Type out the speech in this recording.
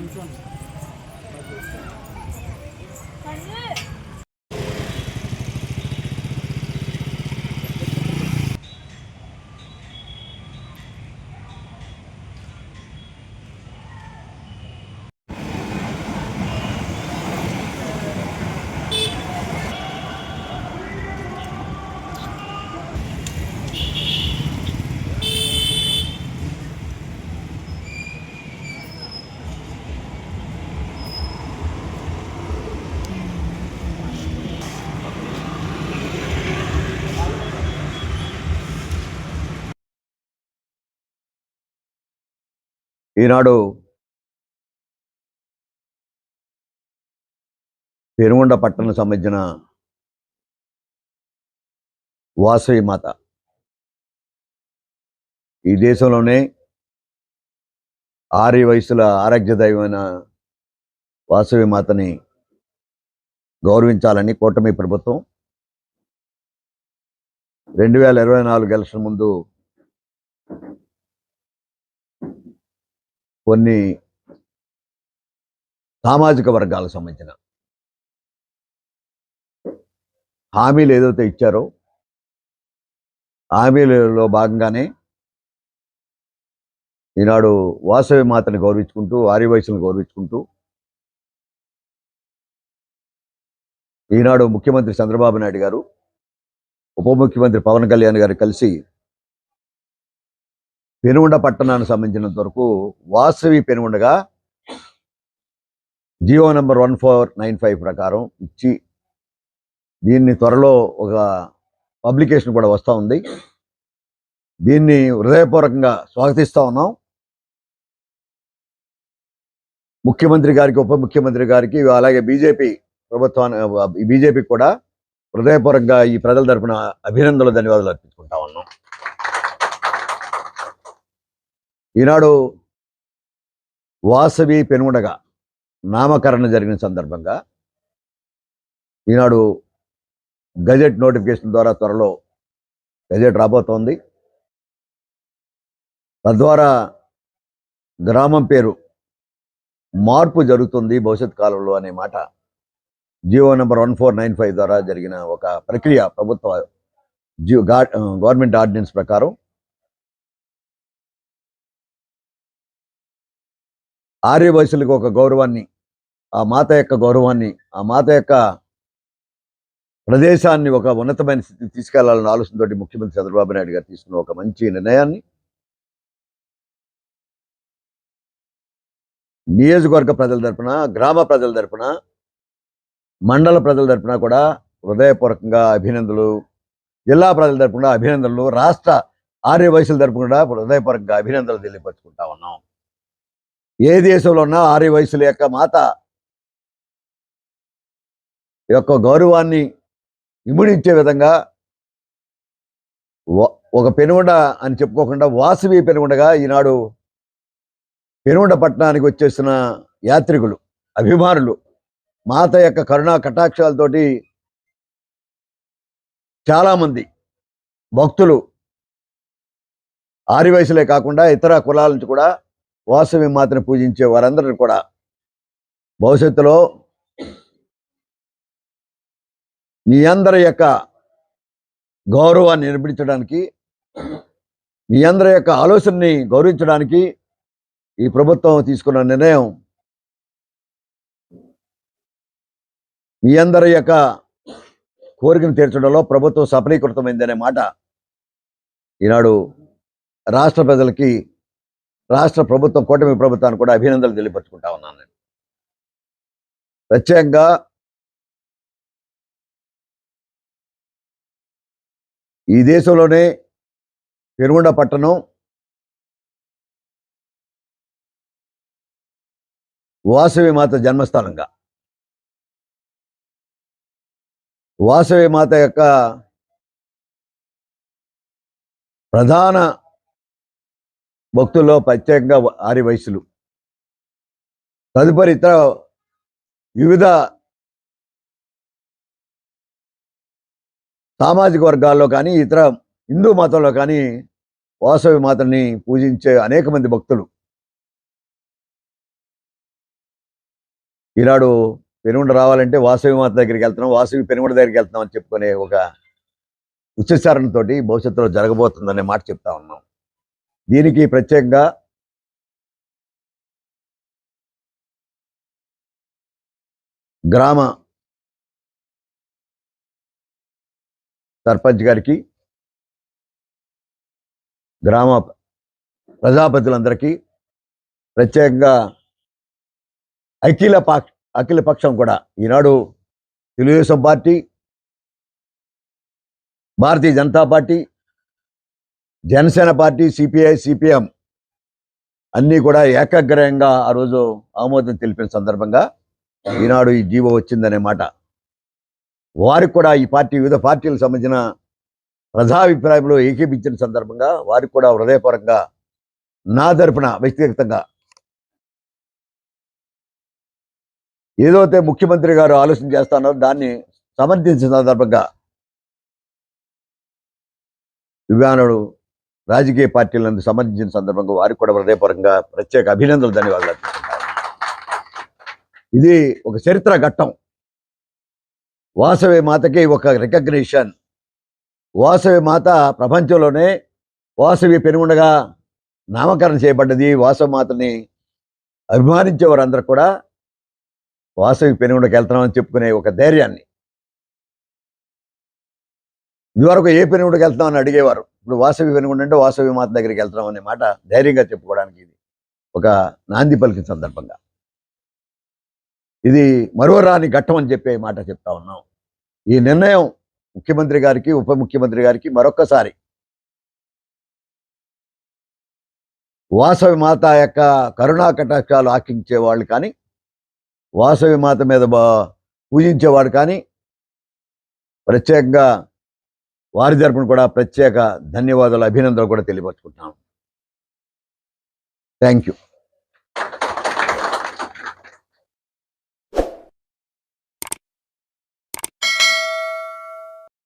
ఉంచండి ఈనాడు పెనుగొండ పట్టణం సంబంధించిన వాసవి మాత. ఈ దేశంలోనే ఆరి వయసుల ఆరోగ్య దైవమైన వాసవి మాతని గౌరవించాలని కూటమి ప్రభుత్వం రెండు వేల ఇరవై నాలుగు ఎలక్షన్ ముందు కొన్ని సామాజిక వర్గాలకు సంబంధించిన హామీలు ఏదైతే ఇచ్చారో హామీలలో భాగంగానే ఈనాడు వాసవి మాతని గౌరవించుకుంటూ ఆర్యవయసుని గౌరవించుకుంటూ ఈనాడు ముఖ్యమంత్రి చంద్రబాబు నాయుడు గారు ఉప ముఖ్యమంత్రి పవన్ కళ్యాణ్ గారు కలిసి పెనుగొండ పట్టణానికి సంబంధించినంత వరకు Vasavi పెనుగొండగా GO number one four nine five ప్రకారం ఇచ్చి దీన్ని త్వరలో ఒక పబ్లికేషన్ కూడా వస్తూ ఉంది. దీన్ని హృదయపూర్వకంగా స్వాగతిస్తూ ఉన్నాం. ముఖ్యమంత్రి గారికి ఉప ముఖ్యమంత్రి గారికి అలాగే బీజేపీ ప్రభుత్వాన్ని బీజేపీకి కూడా హృదయపూర్వకంగా ఈ ప్రజల తరపున అభినందనలు ధన్యవాదాలు అర్పించుకుంటా ఉన్నాం. ఈనాడు వాసవి పెనుగుడగా నామకరణ జరిగిన సందర్భంగా ఈనాడు గజెట్ నోటిఫికేషన్ ద్వారా త్వరలో గజెట్ రాబోతోంది. తద్వారా గ్రామం పేరు మార్పు జరుగుతుంది భవిష్యత్ కాలంలో అనే మాట GO number one four nine five ద్వారా జరిగిన ఒక ప్రక్రియ ప్రభుత్వ జియో గవర్నమెంట్ ఆర్డినెన్స్ ప్రకారం ఆర్యవయసులకు ఒక గౌరవాన్ని ఆ మాత యొక్క గౌరవాన్ని ఆ మాత యొక్క ప్రదేశాన్ని ఒక ఉన్నతమైన స్థితికి తీసుకెళ్ళాలన్న ఆలోచనతోటి ముఖ్యమంత్రి చంద్రబాబు నాయుడు గారు తీసుకున్న ఒక మంచి నిర్ణయాన్ని నియోజకవర్గ ప్రజల తరపున గ్రామ ప్రజల తరపున మండల ప్రజల తరపున కూడా హృదయపూర్వకంగా అభినందనలు జిల్లా ప్రజల తరపున అభినందనలు రాష్ట్ర ఆర్య తరపున కూడా హృదయపూర్వకంగా అభినందనలు తెలియపరుచుకుంటా ఉన్నాం. ఏ దేశంలో ఉన్నా ఆర్య వయసుల యొక్క మాత యొక్క గౌరవాన్ని ఇముడించే విధంగా ఒక పెనుగొండ అని చెప్పుకోకుండా వాసవి పెనుగొండగా ఈనాడు పెనుగొండ పట్టణానికి వచ్చేసిన యాత్రికులు అభిమానులు మాత యొక్క కరుణా కటాక్షాలతోటి చాలామంది భక్తులు ఆరి వయసులే కాకుండా ఇతర కులాల నుంచి కూడా వాసవి మాతను పూజించే వారందరిని కూడా భవిష్యత్తులో మీ అందరి యొక్క గౌరవాన్ని నిర్మించడానికి మీ అందరి యొక్క ఆలోచనని గౌరవించడానికి ఈ ప్రభుత్వం తీసుకున్న నిర్ణయం. మీ అందరి యొక్క కోరికను తీర్చడంలో ప్రభుత్వం సఫలీకృతమైందనే మాట ఈనాడు రాష్ట్ర ప్రజలకి రాష్ట్ర ప్రభుత్వం కూటమి ప్రభుత్వాన్ని కూడా అభినందనలు తెలియపరుచుకుంటా ఉన్నాను నేను. ప్రత్యేకంగా ఈ దేశంలోనే పెనుగొండ పట్టణం వాసవి మాత జన్మస్థానంగా. వాసవి మాత యొక్క ప్రధాన భక్తుల్లో ప్రత్యేకంగా ఆరి వయసులు. తదుపరి ఇతర వివిధ సామాజిక వర్గాల్లో కానీ ఇతర హిందూ మతంలో కానీ వాసవి మాతని పూజించే అనేక మంది భక్తులు. ఈనాడు పెనుగొండ రావాలంటే వాసవి మాత దగ్గరికి వెళ్తున్నాం వాసవి పెనుగొండ దగ్గరికి వెళ్తున్నాం అని చెప్పుకునే ఒక ఉచ్చారణతోటి భవిష్యత్తులో జరగబోతుందనే మాట చెప్తా ఉన్నాం. దీనికి ప్రత్యేకంగా గ్రామ సర్పంచ్ గారికి గ్రామ ప్రజాపతులందరికీ ప్రత్యేకంగా అఖిల పక్ష అఖిల పక్షం కూడా ఈనాడు Telugudesam party Bharatiya Janata party Janasena party CPI CPM అన్నీ కూడా ఏకాగ్రయంగా ఆ రోజు ఆమోదం తెలిపిన సందర్భంగా ఈనాడు ఈ జీవో వచ్చిందనే మాట. వారికి కూడా ఈ పార్టీ వివిధ పార్టీలకు సంబంధించిన ప్రజాభిప్రాయంలో ఏకీపించిన సందర్భంగా వారికి కూడా హృదయపరంగా నా తరపున వ్యక్తిగతంగా ఏదైతే ముఖ్యమంత్రి గారు ఆలోచన చేస్తానో దాన్ని సమర్థించిన సందర్భంగా దివ్యాంగుడు రాజకీయ పార్టీలను సమర్థించిన సందర్భంగా వారికి కూడా హృదయపూర్వకంగా ప్రత్యేక అభినందనలు ధన్యవాదాలు ఇది ఒక చరిత్ర ఘట్టం. వాసవి మాతకి ఒక రికగ్నిషన్. వాసవి మాత ప్రపంచంలోనే వాసవి పెనుగుండగా నామకరణం చేయబడ్డది. వాసవి మాతని అభిమానించే వారందరూ కూడా వాసవి పెనుగుండకి వెళ్తున్నామని చెప్పుకునే ఒక ధైర్యాన్ని ఇదివరకు ఏ పెనుగుడికి వెళ్తామని అడిగేవారు. ఇప్పుడు వాసవి పెనుగుండ అంటే వాసవి మాత దగ్గరికి వెళ్తున్నాం అనే మాట ధైర్యంగా చెప్పుకోవడానికి ఇది ఒక నాంది పలికిన సందర్భంగా. ఇది మరోరాని ఘట్టం అని చెప్పే మాట చెప్తా ఉన్నాం. ఈ నిర్ణయం ముఖ్యమంత్రి గారికి ఉప ముఖ్యమంత్రి గారికి మరొక్కసారి. వాసవి మాత యొక్క కరుణా కటాక్షాలు ఆకించేవాళ్ళు కానీ వాసవి మాత మీద బా పూజించేవాడు కానీ ప్రత్యేకంగా వారి తరపున కూడా ప్రత్యేక ధన్యవాదాలు అభినందనలు కూడా తెలియపరుచుకుంటున్నాం థ్యాంక్ యూ